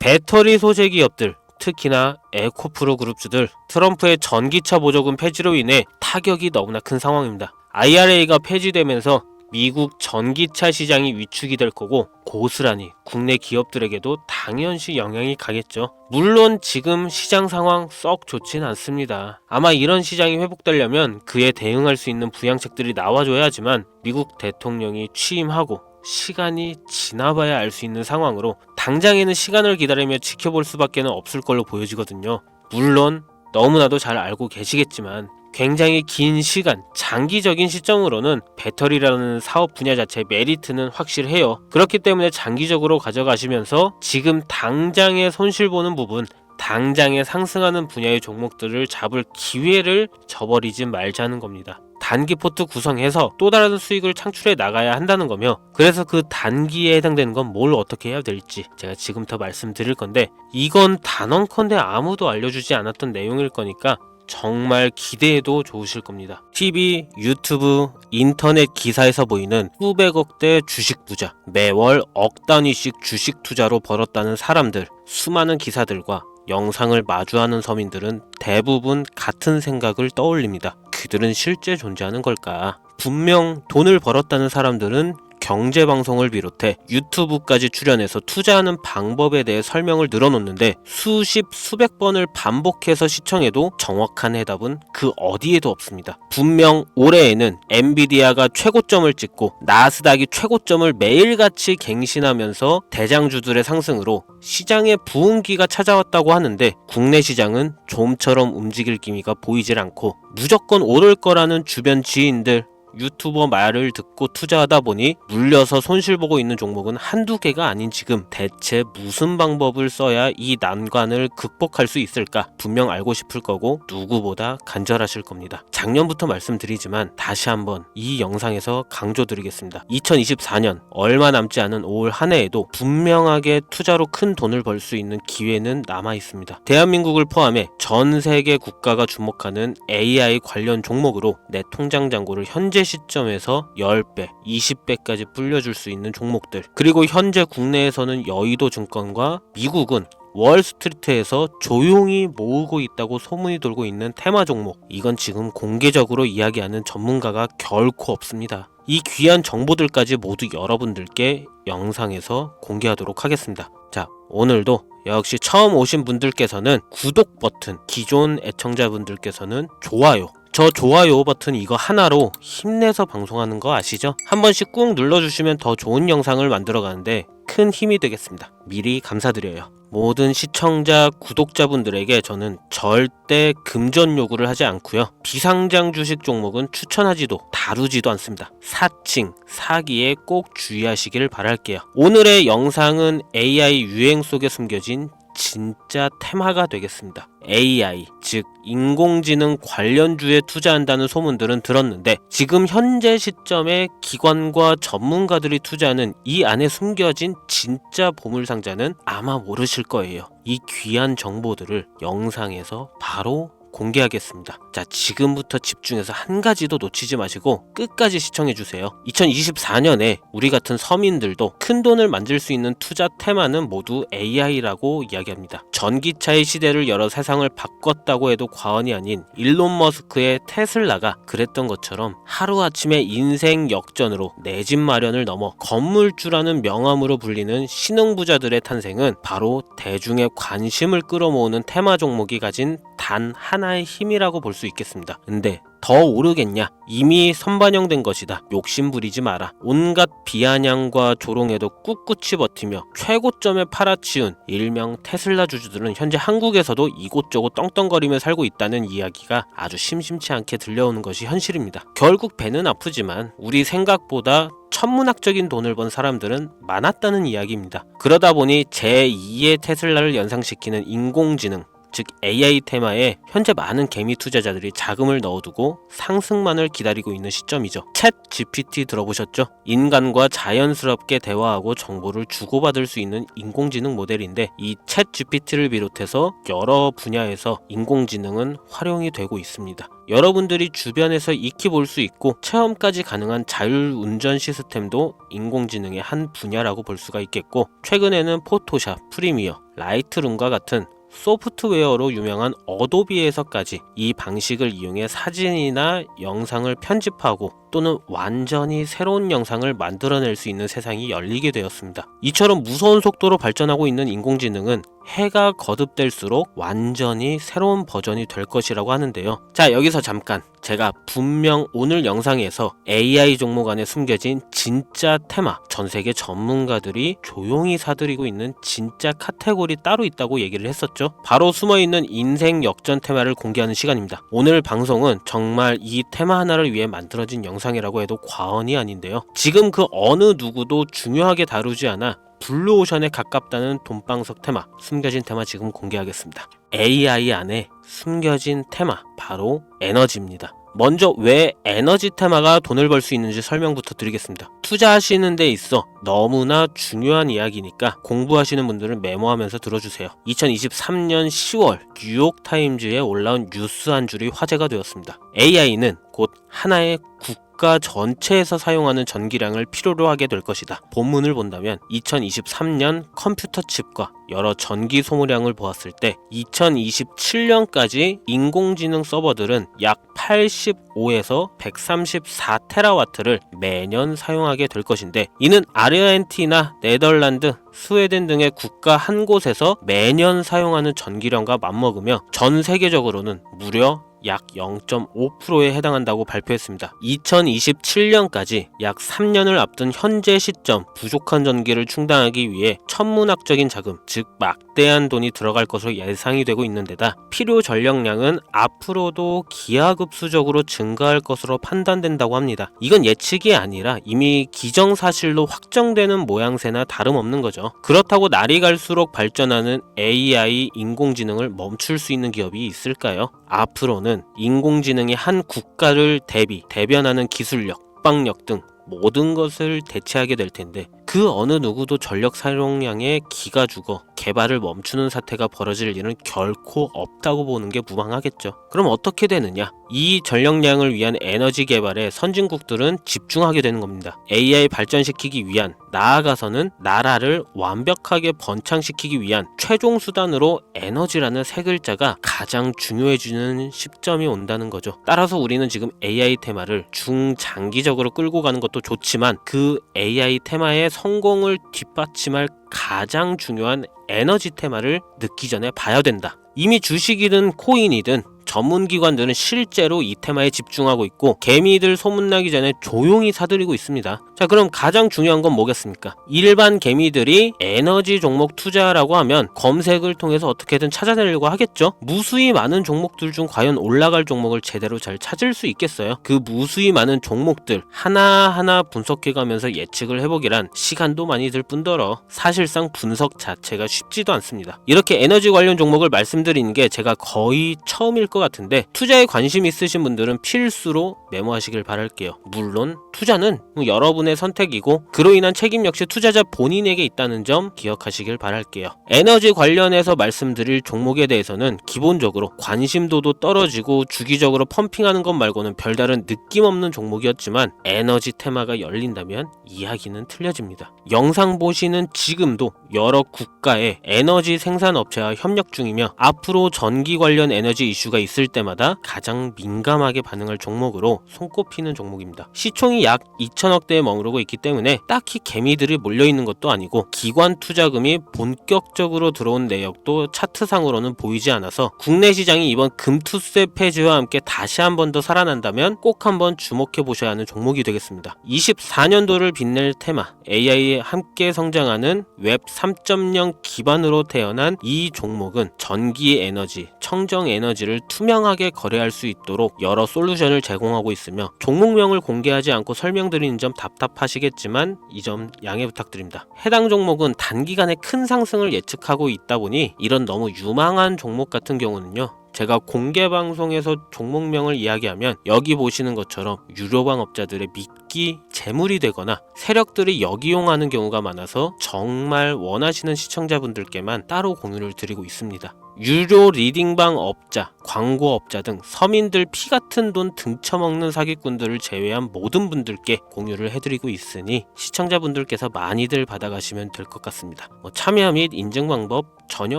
배터리 소재 기업들 특히나 에코프로 그룹주들 트럼프의 전기차 보조금 폐지로 인해 타격이 너무나 큰 상황입니다. IRA가 폐지되면서 미국 전기차 시장이 위축이 될 거고 고스란히 국내 기업들에게도 당연시 영향이 가겠죠. 물론 지금 시장 상황 썩 좋진 않습니다. 아마 이런 시장이 회복되려면 그에 대응할 수 있는 부양책들이 나와줘야 하지만 미국 대통령이 취임하고 시간이 지나봐야 알 수 있는 상황으로 당장에는 시간을 기다리며 지켜볼 수밖에 없을 걸로 보여지거든요. 물론 너무나도 잘 알고 계시겠지만 굉장히 긴 시간, 장기적인 시점으로는 배터리라는 사업 분야 자체의 메리트는 확실해요. 그렇기 때문에 장기적으로 가져가시면서 지금 당장에 손실 보는 부분, 당장에 상승하는 분야의 종목들을 잡을 기회를 저버리지 말자는 겁니다. 단기 포트 구성해서 또 다른 수익을 창출해 나가야 한다는 거며 그래서 그 단기에 해당되는 건 뭘 어떻게 해야 될지 제가 지금부터 말씀드릴 건데 이건 단언컨대 아무도 알려주지 않았던 내용일 거니까 정말 기대해도 좋으실 겁니다. TV, 유튜브, 인터넷 기사에서 보이는 수백억대 주식 부자, 매월 억 단위씩 주식 투자로 벌었다는 사람들, 수많은 기사들과 영상을 마주하는 서민들은 대부분 같은 생각을 떠올립니다. 그들은 실제 존재하는 걸까? 분명 돈을 벌었다는 사람들은 경제 방송을 비롯해 유튜브까지 출연해서 투자하는 방법에 대해 설명을 늘어놓는데 수십 수백 번을 반복해서 시청해도 정확한 해답은 그 어디에도 없습니다. 분명 올해에는 엔비디아가 최고점을 찍고 나스닥이 최고점을 매일같이 갱신하면서 대장주들의 상승으로 시장에 부흥기가 찾아왔다고 하는데 국내 시장은 좀처럼 움직일 기미가 보이질 않고 무조건 오를 거라는 주변 지인들 유튜버 말을 듣고 투자하다 보니 물려서 손실 보고 있는 종목은 한두 개가 아닌 지금 대체 무슨 방법을 써야 이 난관을 극복할 수 있을까 분명 알고 싶을 거고 누구보다 간절하실 겁니다. 작년부터 말씀드리지만 다시 한번 이 영상에서 강조드리겠습니다. 2024년 얼마 남지 않은 5월 한 해에도 분명하게 투자로 큰 돈을 벌 수 있는 기회는 남아 있습니다. 대한민국을 포함해 전 세계 국가가 주목하는 AI 관련 종목으로 내 통장 잔고를 현재 시점에서 10배, 20배까지 불려줄 수 있는 종목들. 그리고 현재 국내에서는 여의도 증권과 미국은 월스트리트에서 조용히 모으고 있다고 소문이 돌고 있는 테마 종목. 이건 지금 공개적으로 이야기하는 전문가가 결코 없습니다. 이 귀한 정보들까지 모두 여러분들께 영상에서 공개하도록 하겠습니다. 자, 오늘도 역시 처음 오신 분들께서는 구독 버튼, 기존 애청자분들께서는 좋아요, 저 좋아요 버튼 이거 하나로 힘내서 방송하는 거 아시죠? 한 번씩 꾹 눌러주시면 더 좋은 영상을 만들어 가는데 큰 힘이 되겠습니다. 미리 감사드려요. 모든 시청자, 구독자분들에게 저는 절대 금전 요구를 하지 않고요. 비상장 주식 종목은 추천하지도 다루지도 않습니다. 사칭, 사기에 꼭 주의하시길 바랄게요. 오늘의 영상은 AI 유행 속에 숨겨진 진짜 테마가 되겠습니다. AI, 즉 인공지능 관련주에 투자한다는 소문들은 들었는데 지금 현재 시점에 기관과 전문가들이 투자하는 이 안에 숨겨진 진짜 보물상자는 아마 모르실 거예요. 이 귀한 정보들을 영상에서 바로 공개하겠습니다. 자, 지금부터 집중해서 한 가지도 놓치지 마시고 끝까지 시청해 주세요. 2024년에 우리 같은 서민들도 큰 돈을 만들 수 있는 투자 테마는 모두 AI라고 이야기합니다. 전기차의 시대를 열어 세상을 바꿨다고 해도 과언이 아닌 일론 머스크의 테슬라가 그랬던 것처럼 하루아침에 인생 역전으로 내 집 마련을 넘어 건물주라는 명함으로 불리는 신흥부자들의 탄생은 바로 대중의 관심을 끌어모으는 테마 종목이 가진 단 하나의 힘이라고 볼 수 있겠습니다. 근데 더 오르겠냐? 이미 선반영된 것이다. 욕심 부리지 마라. 온갖 비아냥과 조롱에도 꿋꿋이 버티며 최고점에 팔아치운 일명 테슬라 주주들은 현재 한국에서도 이곳저곳 떵떵거리며 살고 있다는 이야기가 아주 심심치 않게 들려오는 것이 현실입니다. 결국 배는 아프지만 우리 생각보다 천문학적인 돈을 번 사람들은 많았다는 이야기입니다. 그러다 보니 제2의 테슬라를 연상시키는 인공지능 즉 AI 테마에 현재 많은 개미 투자자들이 자금을 넣어두고 상승만을 기다리고 있는 시점이죠. 챗 GPT 들어보셨죠? 인간과 자연스럽게 대화하고 정보를 주고받을 수 있는 인공지능 모델인데 이 챗 GPT를 비롯해서 여러 분야에서 인공지능은 활용이 되고 있습니다. 여러분들이 주변에서 익히 볼 수 있고 체험까지 가능한 자율 운전 시스템도 인공지능의 한 분야라고 볼 수가 있겠고 최근에는 포토샵, 프리미어, 라이트룸과 같은 소프트웨어로 유명한 어도비에서까지 이 방식을 이용해 사진이나 영상을 편집하고 또는 완전히 새로운 영상을 만들어낼 수 있는 세상이 열리게 되었습니다. 이처럼 무서운 속도로 발전하고 있는 인공지능은 해가 거듭될수록 완전히 새로운 버전이 될 것이라고 하는데요. 자, 여기서 잠깐 제가 분명 오늘 영상에서 AI 종목 안에 숨겨진 진짜 테마, 전 세계 전문가들이 조용히 사들이고 있는 진짜 카테고리 따로 있다고 얘기를 했었죠. 바로 숨어 있는 인생 역전 테마를 공개하는 시간입니다. 오늘 방송은 정말 이 테마 하나를 위해 만들어진 영상 이라고 해도 과언이 아닌데요. 지금 그 어느 누구도 중요하게 다루지 않아 블루오션에 가깝다는 돈방석 테마, 숨겨진 테마 지금 공개하겠습니다. AI 안에 숨겨진 테마, 바로 에너지입니다. 먼저 왜 에너지 테마가 돈을 벌 수 있는지 설명부터 드리겠습니다. 투자하시는 데 있어 너무나 중요한 이야기니까 공부하시는 분들은 메모하면서 들어주세요. 2023년 10월 뉴욕 타임즈에 올라온 뉴스 한 줄이 화제가 되었습니다. AI는 곧 하나의 국 가 전체에서 사용하는 전기량을 필요로 하게 될 것이다. 본문을 본다면 2023년 컴퓨터 칩과 여러 전기 소모량을 보았을 때 2027년까지 인공지능 서버들은 약 85에서 134테라와트를 매년 사용하게 될 것인데 이는 아르헨티나, 네덜란드, 스웨덴 등의 국가 한 곳에서 매년 사용하는 전기량과 맞먹으며 전 세계적으로는 무려 약 0.5%에 해당한다고 발표했습니다. 2027년까지 약 3년을 앞둔 현재 시점 부족한 전기를 충당하기 위해 천문학적인 자금, 즉 막대한 돈이 들어갈 것으로 예상이 되고 있는 데다 필요 전력량은 앞으로도 기하급수적으로 증가할 것으로 판단된다고 합니다. 이건 예측이 아니라 이미 기정사실로 확정되는 모양새나 다름없는 거죠. 그렇다고 날이 갈수록 발전하는 AI 인공지능을 멈출 수 있는 기업이 있을까요? 앞으로는 인공지능이 한 국가를 대비, 대변하는 기술력, 국방력 등 모든 것을 대체하게 될 텐데 그 어느 누구도 전력 사용량에 기가 죽어 개발을 멈추는 사태가 벌어질 일은 결코 없다고 보는 게 무방하겠죠. 그럼 어떻게 되느냐? 이 전력량을 위한 에너지 개발에 선진국들은 집중하게 되는 겁니다. AI 발전시키기 위한 나아가서는 나라를 완벽하게 번창시키기 위한 최종 수단으로 에너지라는 세 글자가 가장 중요해지는 시점이 온다는 거죠. 따라서 우리는 지금 AI 테마를 중장기적으로 끌고 가는 것도 좋지만 그 AI 테마의 성공을 뒷받침할 가장 중요한 에너지 테마를 늦기 전에 봐야 된다. 이미 주식이든 코인이든 전문기관들은 실제로 이 테마에 집중하고 있고 개미들 소문나기 전에 조용히 사들이고 있습니다. 자 그럼 가장 중요한 건 뭐겠습니까? 일반 개미들이 에너지 종목 투자라고 하면 검색을 통해서 어떻게든 찾아내려고 하겠죠? 무수히 많은 종목들 중 과연 올라갈 종목을 제대로 잘 찾을 수 있겠어요? 그 무수히 많은 종목들 하나하나 분석해가면서 예측을 해보기란 시간도 많이 들 뿐더러 사실상 분석 자체가 쉽지도 않습니다. 이렇게 에너지 관련 종목을 말씀드리는 게 제가 거의 처음일 것 같은데 투자에 관심 있으신 분들은 필수로 메모하시길 바랄게요. 물론 투자는 뭐 여러분의 선택이고 그로 인한 책임 역시 투자자 본인에게 있다는 점 기억하시길 바랄게요. 에너지 관련해서 말씀드릴 종목에 대해서는 기본적으로 관심도도 떨어지고 주기적으로 펌핑하는 것 말고는 별다른 느낌 없는 종목이었지만 에너지 테마가 열린다면 이야기는 틀려집니다. 영상 보시는 지금도 여러 국가의 에너지 생산 업체와 협력 중이며 앞으로 전기 관련 에너지 이슈가 있을 때마다 가장 민감하게 반응할 종목으로 손꼽히는 종목입니다. 시총이 약 2천억대에 머 무르고 있기 때문에 딱히 개미들이 몰려 있는 것도 아니고 기관 투자금이 본격적으로 들어온 내역도 차트상으로는 보이지 않아서 국내 시장이 이번 금투세 폐지와 함께 다시 한 번 더 살아난다면 꼭 한번 주목해 보셔야 하는 종목이 되겠습니다. 24년도를 빛낼 테마 AI에 함께 성장하는 웹 3.0 기반으로 태어난 이 종목은 전기 에너지, 청정 에너지를 투명하게 거래할 수 있도록 여러 솔루션을 제공하고 있으며 종목명을 공개하지 않고 설명드리는 점 답 답하시겠지만 이 점 양해 부탁드립니다. 해당 종목은 단기간에 큰 상승을 예측하고 있다 보니 이런 너무 유망한 종목 같은 경우는요. 제가 공개 방송에서 종목명을 이야기하면 여기 보시는 것처럼 유료방업자들의 미끼 재물이 되거나 세력들이 역이용하는 경우가 많아서 정말 원하시는 시청자분들께만 따로 공유를 드리고 있습니다. 유료 리딩방 업자, 광고업자 등 서민들 피 같은 돈 등쳐먹는 사기꾼들을 제외한 모든 분들께 공유를 해드리고 있으니 시청자분들께서 많이들 받아가시면 될 것 같습니다. 뭐 참여 및 인증 방법 전혀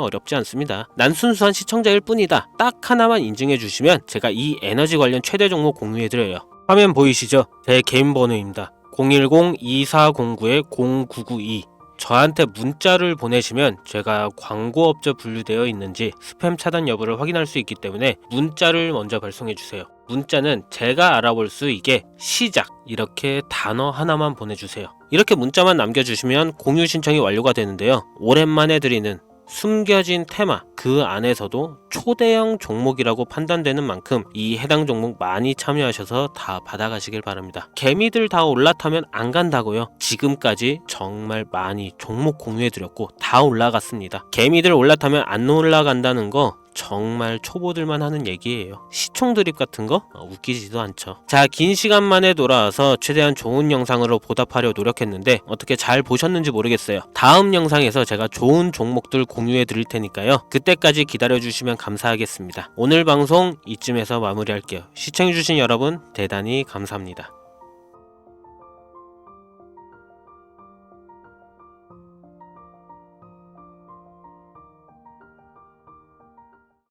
어렵지 않습니다. 난 순수한 시청자일 뿐이다. 딱 하나만 인증해 주시면 제가 이 에너지 관련 최대 종목 공유해드려요. 화면 보이시죠? 제 개인 번호입니다. 010-2409-0992 저한테 문자를 보내시면 제가 광고업자 분류되어 있는지 스팸 차단 여부를 확인할 수 있기 때문에 문자를 먼저 발송해 주세요. 문자는 제가 알아볼 수 있게 시작 이렇게 단어 하나만 보내주세요. 이렇게 문자만 남겨주시면 공유 신청이 완료가 되는데요. 오랜만에 드리는 숨겨진 테마 그 안에서도 초대형 종목이라고 판단되는 만큼 이 해당 종목 많이 참여하셔서 다 받아가시길 바랍니다. 개미들 다 올라타면 안 간다고요. 지금까지 정말 많이 종목 공유해드렸고 다 올라갔습니다. 개미들 올라타면 안 올라간다는 거 정말 초보들만 하는 얘기예요. 시총 드립 같은 거 어, 웃기지도 않죠. 자, 긴 시간 만에 돌아와서 최대한 좋은 영상으로 보답하려 노력했는데 어떻게 잘 보셨는지 모르겠어요. 다음 영상에서 제가 좋은 종목들 공유해 드릴 테니까요. 그때까지 기다려 주시면 감사하겠습니다. 오늘 방송 이쯤에서 마무리할게요. 시청해 주신 여러분 대단히 감사합니다.